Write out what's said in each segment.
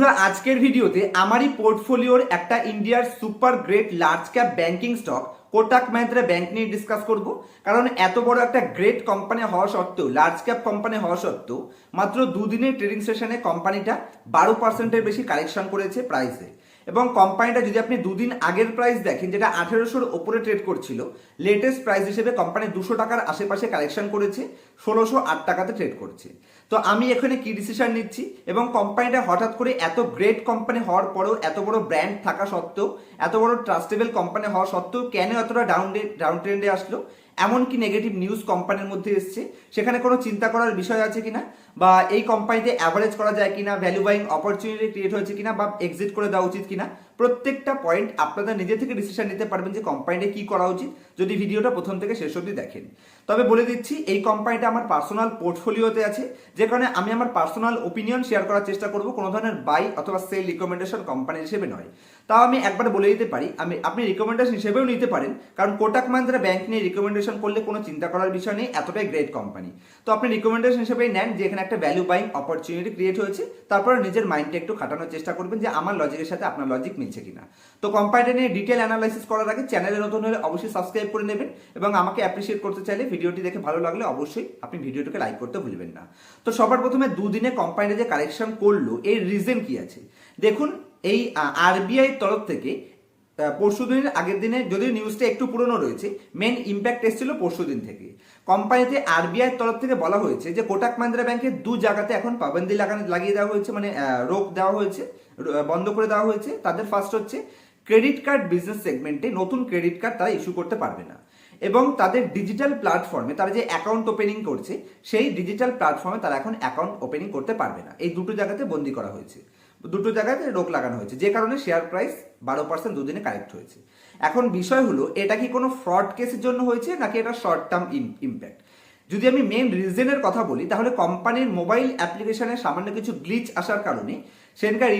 বন্ধুরা, আজকের ভিডিওতে আমারই পোর্টফোলিওর একটা ইন্ডিয়ার super great large cap banking stock Kotak Mahindra bank নিয়ে ডিসকাস করব। কারণ এত বড় একটা গ্রেট কোম্পানি হওয়া সত্ত্বেও লার্জ ক্যাপ কোম্পানি হওয়া সত্ত্বেও, মাত্র দুদিনের ট্রেডিং সেশনে কোম্পানিটা বারো পার্সেন্টের বেশি কালেকশন করেছে প্রাইসে এবং কোম্পানিটা যদি আপনি দুদিন আগের প্রাইস দেখেন, যেটা আঠেরোশোর ওপরে ট্রেড করছিল লেটেস্ট প্রাইস হিসেবে কোম্পানি দুশো টাকার আশেপাশে কালেকশন করেছে, ষোলোশো আট টাকাতে ট্রেড করছে। তো আমি এখানে কি ডিসিশন নিচ্ছি? এবং কোম্পানিটা হঠাৎ করে এত গ্রেট কোম্পানি হওয়ার পরেও এত বড় ব্র্যান্ড থাকা সত্ত্বেও, এত বড় ট্রাস্টেবল কোম্পানি হওয়া সত্ত্বেও কেন এতটা ডাউন ডাউন ট্রেন্ডে আসলো? এমন কি নেগেটিভ নিউজ কোম্পানির মধ্যে এসছে? সেখানে কোনো চিন্তা করার বিষয় আছে কিনা? বা এই কোম্পানিতে অ্যাভারেজ করা যায় কিনা? ভ্যালু বাইং অপরচুনিটি ক্রিয়েট হয়েছে কিনা? বা এক্সিট করে দেওয়া উচিত কিনা? প্রত্যেকটা পয়েন্ট আপনারা নিজে থেকে ডিসিশন নিতে পারবেন যে কোম্পানিটা কি করা উচিত। যদি ভিডিওটা প্রথম থেকে শেষ অবধি দেখেন। তবে বলে দিচ্ছি, এই কোম্পানিটা আমার পার্সোনাল পোর্টফোলিওতে আছে যেখানে আমি আমার পার্সোনাল ওপিনিয়ন শেয়ার করার চেষ্টা করব কোনো ধরনের বাই অথবা সেল রিকমেন্ডেশন কোম্পানি হিসেবে নয়। তাও আমি একবার বলে দিতে পারি, আমি, আপনি রিকমেন্ডেশন হিসেবেও নিতে পারেন, কারণ কোটাক মাহিন্দ্রা ব্যাংক নিয়ে রিকমেন্ডেশন করলে কোনো চিন্তা করার বিষয় নেই, এতটাই গ্রেট কোম্পানি তো আপনি রিকমেন্ডেশন হিসেবেই নেন যে এখানে একটা ভ্যালু বাইং অপরচুনিটি ক্রিয়েট হয়েছে, তারপর নিজের মাইন্ডটা একটু খাটানোর চেষ্টা করবেন যে আমার লজিকের সাথে আপনার লজিক মিলছে কিনা। তো কোম্পানিটা নিয়ে ডিটেল অ্যানালাইসিস করার আগে চ্যানেলে নতুন হলে অবশ্যই সাবস্ক্রাইব করে নেবেন এবং আমাকে অ্যাপ্রিসিয়েট করতে চাইলে ভিডিওটি দেখে ভালো লাগলে অবশ্যই আপনি ভিডিওটিকে লাইক করতে ভুলবেন না। তো সবার প্রথমে দুদিনে কোম্পানিটা যে কালেকশন করল, এর রিজন কি আছে? দেখুন এই আরবিআই তরফ থেকে পরশু দিনের আগের দিনে যদিও নিউজটা একটু পুরনো রয়েছে মেন ইম্প্যাক্ট এসেছিল পরশু দিন থেকে। কোম্পানিতে আরবিআই তরফ থেকে বলা হয়েছে যে, কোটাক মাহিন্দ্রা ব্যাংকের দু জায়গাতে এখন পাবন্দি লাগানো, লাগিয়ে দেওয়া হয়েছে মানে রোক দেওয়া হয়েছে বন্ধ করে দেওয়া হয়েছে। তাদের ফার্স্ট হচ্ছে ক্রেডিট কার্ড বিজনেস সেগমেন্টে নতুন ক্রেডিট কার্ড তারা ইস্যু করতে পারবে না। এবং তাদের ডিজিটাল প্ল্যাটফর্মে তারা যে অ্যাকাউন্ট ওপেনিং করছে, সেই ডিজিটাল প্ল্যাটফর্মে তারা এখন অ্যাকাউন্ট ওপেনিং করতে পারবে না। এই দুটো জায়গাতে বন্দি করা হয়েছে। দুটো জায়গাতে রোক লাগানো হয়েছে, যে কারণে শেয়ার প্রাইস বারো পার্সেন্ট দুদিনে কারেক্ট হয়েছে। এখন বিষয় হলো, এটা কি কোনো ফ্রড কেসের জন্য হয়েছে, নাকি এটা শর্ট টার্ম ইম্প্যাক্ট যদি আমি মেন রিজনের কথা বলি, তাহলে কোম্পানির মোবাইল অ্যাপ্লিকেশনে সামান্য কিছু গ্লিচ আসার কারণে সেখানকার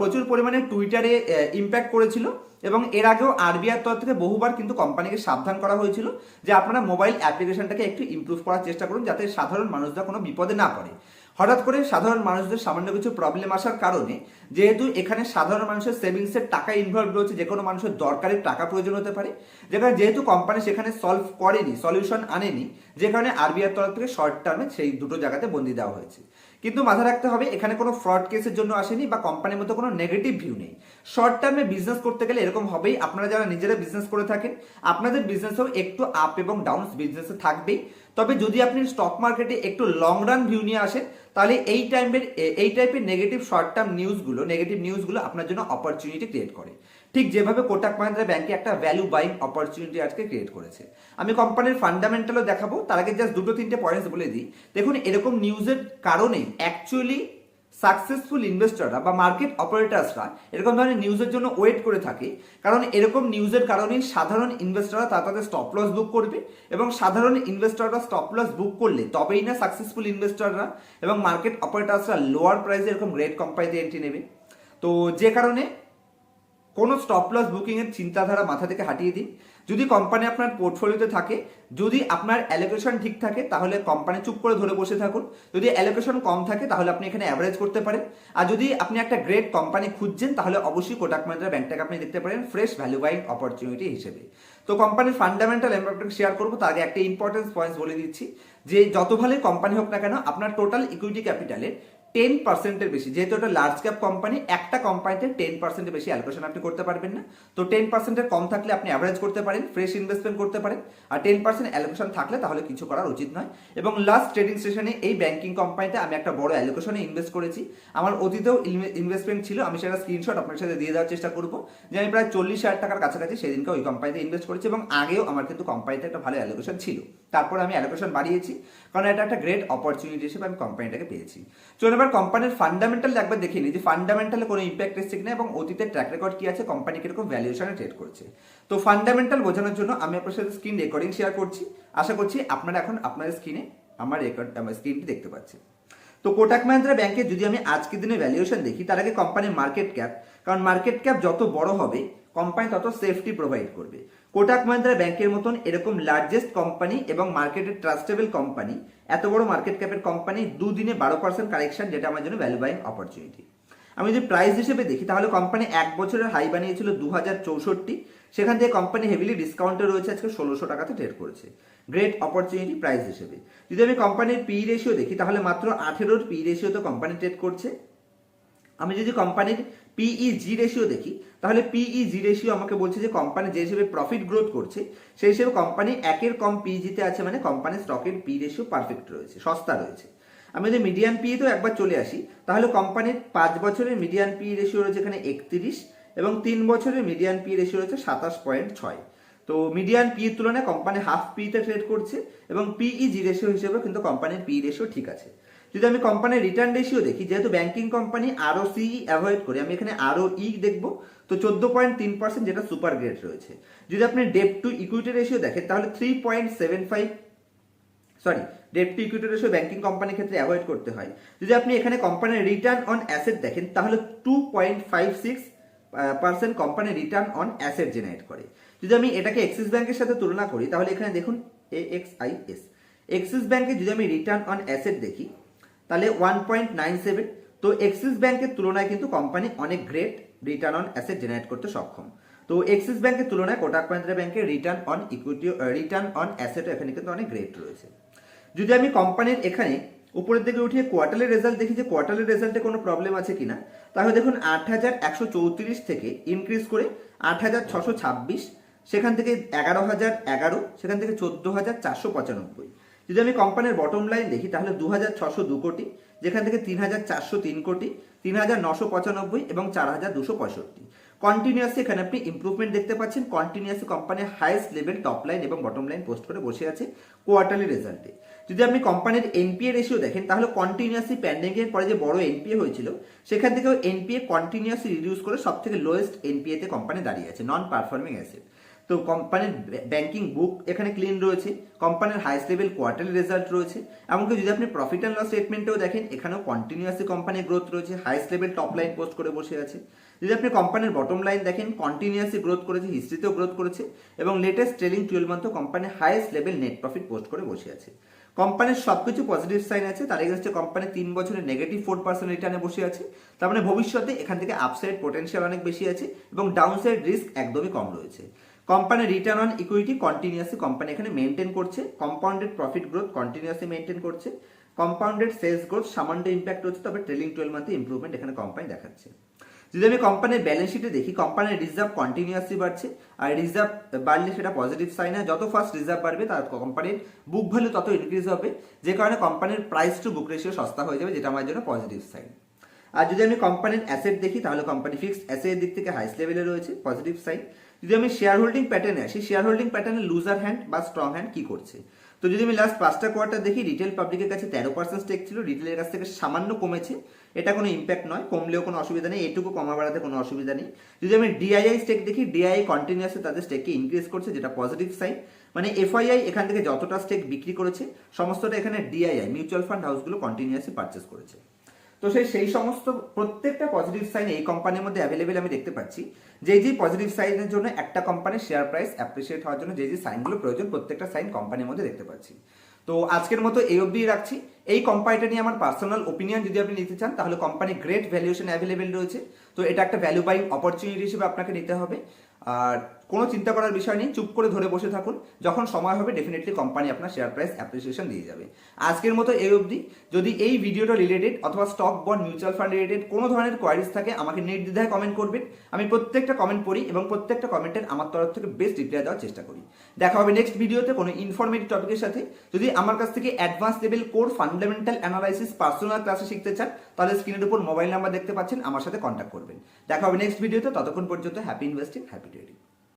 প্রচুর পরিমাণে টুইটারে ইম্প্যাক্ট করেছিল এবং এর আগেও আরবিআই তরফ থেকে বহুবার কিন্তু কোম্পানিকে সাবধান করা হয়েছিল যে আপনারা মোবাইল অ্যাপ্লিকেশনটাকে একটু ইমপ্রুভ করার চেষ্টা করুন, যাতে সাধারণ মানুষরা কোনো বিপদে না পড়ে। হঠাৎ করে সাধারণ মানুষদের সামান্য কিছু প্রবলেম আসার কারণে যেহেতু এখানে সাধারণ মানুষের সেভিংসের টাকা ইনভলভ রয়েছে, যে কোনো মানুষের দরকারি টাকা প্রয়োজন হতে পারে। যেখানে যেহেতু কোম্পানি সেখানে সলভ করেনি সলিউশন আনেনি, যেখানে কারণে আরবিআই তরফ থেকে শর্ট টার্মে সেই দুটো জায়গাতে বন্দি দেওয়া হয়েছে। কিন্তু মাথায় রাখতে হবে, এখানে কোনো ফ্রড কেসের জন্য আসেনি বা কোম্পানির মধ্যে কোনো নেগেটিভ ভিউ নেই। শর্ট টার্মে বিজনেস করতে গেলে এরকম হবেই, আপনারা যারা নিজেরা বিজনেস করে থাকেন, আপনাদের বিজনেসেও একটু আপ এবং ডাউন বিজনেসে থাকবেই। তবে যদি আপনি স্টক মার্কেটে একটু লং রান ভিউ নিয়ে আসেন, তাহলে এই টাইমের এই টাইপের নেগেটিভ শর্ট টার্ম নিউজগুলো নেগেটিভ নিউজগুলো আপনার জন্য অপরচুনিটি ক্রিয়েট করে। ঠিক যেভাবে কোটাক মাহিন্দ্রা ব্যাংকে একটা ভ্যালু বাইং অপরচুনিটি আজকে ক্রিয়েট করেছে। আমি কোম্পানির ফান্ডামেন্টালও দেখাবো, তার আগে জাস্ট দুটো, তিনটে পয়েন্টস বলে দিই। দেখুন, এরকম নিউজের কারণে অ্যাকচুয়ালি সাকসেসফুল ইনভেস্টররা বা মার্কেট অপারেটার্সরা এরকম ধরনের নিউজের জন্য ওয়েট করে থাকে। কারণ এরকম নিউজের কারণেই সাধারণ ইনভেস্টররা তা তাদের স্টপ লস বুক করবে এবং সাধারণ ইনভেস্টররা স্টপ লস বুক করলে তবেই না সাকসেসফুল ইনভেস্টররা এবং মার্কেট অপারেটার্সরা লোয়ার প্রাইসে এরকম রেট কোম্পানিতে এন্ট্রি নেবে। তো যে কারণে কোনো স্টপ লস বুকিংয়ের চিন্তাধারা মাথা থেকে হাটিয়ে দিন। যদি কোম্পানি আপনার পোর্টফোলিওতে থাকে, যদি আপনার অ্যালোকেশন ঠিক থাকে, তাহলে কোম্পানি চুপ করে ধরে বসে থাকুন। যদি অ্যালোকেশন কম থাকে, তাহলে আপনি এখানে অ্যাভারেজ করতে পারেন। আর যদি আপনি একটা গ্রেট কোম্পানি খুঁজছেন, তাহলে অবশ্যই কোটাক মাহিন্দ্রা ব্যাংকটাকে আপনি দেখতে পারেন ফ্রেশ ভ্যালু বাইং অপরচুনিটি হিসেবে। তো কোম্পানির ফান্ডামেন্টাল এমপ্লয়মেন্ট শেয়ার করব, তার আগে একটা ইম্পর্টেন্স পয়েন্টস বলে দিচ্ছি, যে যত ভালো কোম্পানি হোক না কেন, আপনার টোটাল ইকুইটি ক্যাপিটালের টেন পার্সেন্টের বেশি। যেহেতু এটা লার্জ ক্যাপ কোম্পানি একটা কোম্পানিতে টেন পার্সেন্টের বেশি অ্যালোকেশন আপনি করতে পারবেন না। তো টেন পার্সেন্টের কম থাকলে আপনি অ্যাভারেজ করতে পারেন ফ্রেশ ইনভেস্টমেন্ট করতে পারেন। আর টেন পার্সেন্ট অ্যালোকেশন থাকলে তাহলে কিছু করার উচিত নয়। এবং লাস্ট ট্রেডিং সেশনে এই ব্যাংকিং কোম্পানিতে আমি একটা বড় অ্যালোকেশনে ইনভেস্ট করেছি। আমার অতীতেও ইনভেস্টমেন্ট ছিল, আমি সেটা স্ক্রিনশট আপনার সাথে দিয়ে দেওয়ার চেষ্টা করব। যে আমি প্রায় চল্লিশ হাজার টাকার কাছাকাছি সেদিনকে ওই কোম্পানিতে ইনভেস্ট করেছি এবং আগেও আমার কিন্তু কোম্পানিতে একটা ভালো অ্যালোকেশন ছিল। তারপর আমি অ্যালোকেশন বাড়িয়েছি। কারণ এটা একটা গ্রেট অপরচুনিটি হিসেবে আমি কোম্পানিটাকে পেয়েছি। চলুন এবার কোম্পানির ফান্ডামেন্টাল একবার দেখে নিই যে ফান্ডামেন্টালে কোনো ইম্প্যাক্ট এসছে কিনা এবং অতীতের ট্র্যাক রেকর্ড কি আছে কোম্পানি কীরকম ভ্যালুয়েশনে ট্রেড করছে। তো ফান্ডামেন্টাল বোঝানোর জন্য আমি আপনার সাথে স্ক্রিন রেকর্ডিং শেয়ার করছি। আশা করছি আপনারা এখন আপনার স্ক্রিনে আমার রেকর্ড আমার স্ক্রিনটি দেখতে পাচ্ছেন। তো কোটাক মাহিন্দ্রা ব্যাংকে যদি আমি আজকের দিনে ভ্যালুয়েশন দেখি, তার আগে কোম্পানির মার্কেট ক্যাপ কারণ মার্কেট ক্যাপ যত বড় হবে কোম্পানি তত সেফটি প্রোভাইড করবে। কোটাক মাহিন্দ্রা ব্যাংকের মতন এরকম লার্জেস্ট কোম্পানি এবং মার্কেটের ট্রাস্টেবল কোম্পানি এত বড় মার্কেট ক্যাপের কোম্পানি দুদিনে বারো পার্সেন্ট কারেকশন যেটা আমার জন্য ভ্যালু বাইং অপরচুনিটি আমি যদি প্রাইস হিসেবে দেখি, তাহলে কোম্পানি এক বছরের হাই বানিয়েছিল দু হাজার চৌষট্টি। সেখান থেকে কোম্পানি হেভিলি ডিসকাউন্টে রয়েছে, আজকে ষোলোশো টাকাতে ট্রেড করেছে। গ্রেট অপরচুনিটি প্রাইস হিসেবে। যদি আমি কোম্পানির পি রেশিও দেখি, তাহলে মাত্র আঠেরোর পি রেশিও তো কোম্পানি ট্রেড করছে। আমি যদি কোম্পানির পিই জি রেশিও দেখি তাহলে পিই জি রেশিও আমাকে বলছে যে কোম্পানি যে হিসেবে প্রফিট গ্রোথ করছে সেই হিসেবে কোম্পানি একের কম পিজিতে আছে মানে কোম্পানির স্টকের পি রেশিও পারফেক্ট রয়েছে সস্তা রয়েছে আমি যদি মিডিয়ান পি তো একবার চলে আসি তাহলে কোম্পানির পাঁচ বছরের মিডিয়ান পি রেশিও রয়েছে এখানে একত্রিশ এবং তিন বছরের মিডিয়ান পি রেশিও রয়েছে সাতাশ পয়েন্ট ছয় তো মিডিয়ান পি তুলনায় কোম্পানি হাফ পিতে ট্রেড করছে এবং পিই জি রেশিও হিসেবে কিন্তু কোম্পানির পি রেশিও ঠিক আছে যদি আমি কোম্পানির রিটার্ন রেশিও দেখি, যেহেতু ব্যাংকিং কোম্পানি আরও সিই অ্যাভয়েড করি, আমি এখানে আরও ই দেখব, তো চোদ্দ পয়েন্ট তিন পার্সেন্ট যেটা সুপার গ্রেড রয়েছে। যদি আপনি ডেপ টু ইকুইটি রেশিও দেখেন, তাহলে three point seven five sorry debt to equity ratio banking কোম্পানির ক্ষেত্রে অ্যাভয়েড করতে হয়। যদি আপনি এখানে কোম্পানির রিটার্ন অন অ্যাসেট দেখেন, তাহলে two point five six percent company return on asset generate করে। যদি আমি এটাকে এক্সিস ব্যাংকের সাথে তুলনা করি, তাহলে এখানে দেখুন A X I S Axis ব্যাংকে যদি আমি রিটার্ন অন অ্যাসেট দেখি তাহলে ওয়ান পয়েন্ট নাইন সেভেন তো এক্সিস ব্যাংকের তুলনায় কিন্তু কোম্পানি অনেক great return on asset generate করতে সক্ষম। তো এক্সিস ব্যাংকের তুলনায় কোটাক মাহিন্দ্রা ব্যাংকের return on equity return on asset এখানে কিন্তু অনেক গ্রেট রয়েছে। যদি আমি কোম্পানির এখানে উপরের দিকে উঠিয়ে কোয়ার্টারের রেজাল্ট দেখি যে কোয়ার্টারের রেজাল্টে কোনো প্রবলেম আছে কিনা, তাহলে দেখুন আট হাজার একশো চৌত্রিশ থেকে ইনক্রিজ করে আট হাজার ছশো ছাব্বিশ, সেখান থেকে এগারো হাজার এগারো, সেখান থেকে চোদ্দ হাজার চারশো পঁচানব্বই। যদি আমি কোম্পানির বটম লাইন দেখি, তাহলে দু হাজার ছশো দু কোটি, যেখান থেকে তিন হাজার চারশো তিন কোটি তিন হাজার নশো পঁচানব্বই এবং চার হাজার দুশো পঁয়ষট্টি। কন্টিনিউয়াসলি এখানে আপনি ইমপ্রুভমেন্ট দেখতে পাচ্ছেন কন্টিনিউয়াসলি কোম্পানির হাইয়েস্ট লেভেল টপ লাইন এবং বটম লাইন পোস্ট করে বসে আছে কোয়ার্টারলি রেজাল্টে যদি আপনি কোম্পানির এনপিএ রেশিও দেখেন, তাহলে কন্টিনিউয়াসলি প্যান্ডেমিকের পরে যে বড় এনপিএ হয়েছিল, সেখান থেকেও এনপিএ কন্টিনিউয়াসলি রিডিউস করে সব থেকে লোয়েস্ট এনপিএতে কোম্পানি দাঁড়িয়ে আছে নন পারফর্মিং অ্যাসেট তো কোম্পানির ব্যাংকিং বুক এখানে ক্লিন রয়েছে, কোম্পানির হাইস্ট লেভেল কোয়ার্টারলি রেজাল্ট রয়েছে, এমনকি যদি আপনি প্রফিট অ্যান্ড লস স্টেটমেন্টেও দেখেন, এখানেও কন্টিনিউয়াসলি কোম্পানির গ্রোথ রয়েছে highest level top line post করে বসে আছে। যদি আপনি কোম্পানির বটম লাইন দেখেন কন্টিনিউয়াসলি গ্রোথ করেছে হিস্ট্রিতেও গ্রোথ করেছে, এবং লেটেস্ট ট্রেলিং টুয়েলভ মান্থও কোম্পানির highest level net profit post করে বসে আছে। কোম্পানির সবকিছু পজিটিভ সাইন আছে, তার এগেন্সে কোম্পানি তিন বছরের নেগেটিভ ফোর পার্সেন্ট রিটার্নে বসে আছে। তার মানে ভবিষ্যতে এখান থেকে আপসাইড পোটেনশিয়াল অনেক বেশি আছে এবং ডাউনসাইড রিস্ক একদমই কম রয়েছে। কোম্পানির return on equity continuously company এখানে মেনটেন করছে compounded profit growth continuously maintain করছে। কম্পাউন্ডেড সেলস গ্রোথ সামান্য ইম্প্যাক্ট হচ্ছে তবে ট্রেলিং টুয়েলভ মান্থে ইম্প্রুভমেন্ট এখানে কোম্পানি দেখাচ্ছে। যদি আমি কোম্পানির ব্যালেন্স শিটে দেখি কোম্পানির রিজার্ভ কন্টিনিউয়াসলি বাড়ছে, আর রিজার্ভ বাড়লে সেটা পজিটিভ সাইন হয়। যত ফার্স্ট রিজার্ভ বাড়বে তার কোম্পানির বুক ভ্যালু তত ইনক্রিজ হবে। যে কারণে কোম্পানির প্রাইস টু বুক রেশিও সস্তা হয়ে যাবে, যেটা আমার জন্য পজিটিভ সাইন আর যদি আমি কোম্পানির অ্যাসেট দেখি, তাহলে কোম্পানি ফিক্সড অ্যাসেটের দিক থেকে হাইস্ট লেভেলে রয়েছে পজিটিভ সাইন যদি আমি শেয়ার হোল্ডিং প্যাটার্নে আসি শেয়ার হোল্ডিং প্যাটার্নে লুজার হ্যান্ড বা স্ট্রং হ্যান্ড কি করছে? তো যদি আমি লাস্ট পাঁচটা কোয়ার্টার দেখি রিটেল পাবলিকের কাছে তেরো পার্সেন্ট স্টেক ছিল রিটেলের কাছ থেকে সামান্য কমেছে। এটা কোনো ইম্প্যাক্ট নয়, কমলেও কোনো অসুবিধা নেই, এটুকু কমা বাড়াতে কোনো অসুবিধা নেই। যদি আমি ডিআইআই স্টেক দেখি ডিআইআই কন্টিনিউসে তাদের স্টেককে ইনক্রিজ করছে, যেটা পজিটিভ সাইন মানে এফআইআই এখান থেকে যতটা স্টেক বিক্রি করেছে, সমস্তটা এখানে ডিআইআই মিউচুয়াল ফান্ড হাউসগুলো কন্টিনিউসে পারচেস করেছে। তো সেই সেই সমস্ত প্রত্যেকটা পজিটিভ সাইন এই কোম্পানির মধ্যে অ্যাভেলেবেল আমি দেখতে পাচ্ছি। যে যে পজিটিভ সাইনের জন্য একটা কোম্পানির শেয়ার প্রাইস অ্যাপ্রিসিয়েট হওয়ার জন্য যে যে সাইনগুলো প্রয়োজন, প্রত্যেকটা সাইন কোম্পানির মধ্যে দেখতে পাচ্ছি। তো আজকের মতো এই অবধি রাখছি। এই কোম্পানিটা নিয়ে আমার পার্সোনাল ওপিনিয়ন যদি আপনি নিতে চান, তাহলে কোম্পানি গ্রেট ভ্যালুয়েশন অ্যাভেলেবেল রয়েছে। তো এটা একটা ভ্যালু বাইং অপরচুনিটি হিসেবে আপনাকে নিতে হবে। আর কোনো চিন্তা করার বিষয় নেই, চুপ করে ধরে বসে থাকুন। যখন সময় হবে ডেফিনেটলি কোম্পানি আপনার শেয়ার প্রাইস অ্যাপ্রিসিয়েশন দিয়ে যাবে। আজকের মতো এই অবধি। যদি এই ভিডিওটা রিলেটেড অথবা stock bond mutual fund related কোনো ধরনের কোয়ারিজ থাকে, আমাকে নির্দ্বিধায় কমেন্ট করবেন। আমি প্রত্যেকটা কমেন্ট পড়ি এবং প্রত্যেকটা কমেন্টের আমার তরফ থেকে বেস্ট রিপ্লাই দেওয়ার চেষ্টা করি। দেখা হবে নেক্সট ভিডিওতে কোনো ইনফরমেটিভ টপিকের সাথে। যদি আমার কাছ থেকে advance level core fundamental analysis personal ক্লাসে শিখতে চান, তাহলে স্ক্রিনের উপর মোবাইল নাম্বার দেখতে পাচ্ছেন, আমার সাথে কন্ট্যাক্ট করবেন। দেখা হবে নেক্সট ভিডিওতে ততক্ষণ পর্যন্ত হ্যাপি ইনভেস্টিং হ্যাপি ট্রেডিং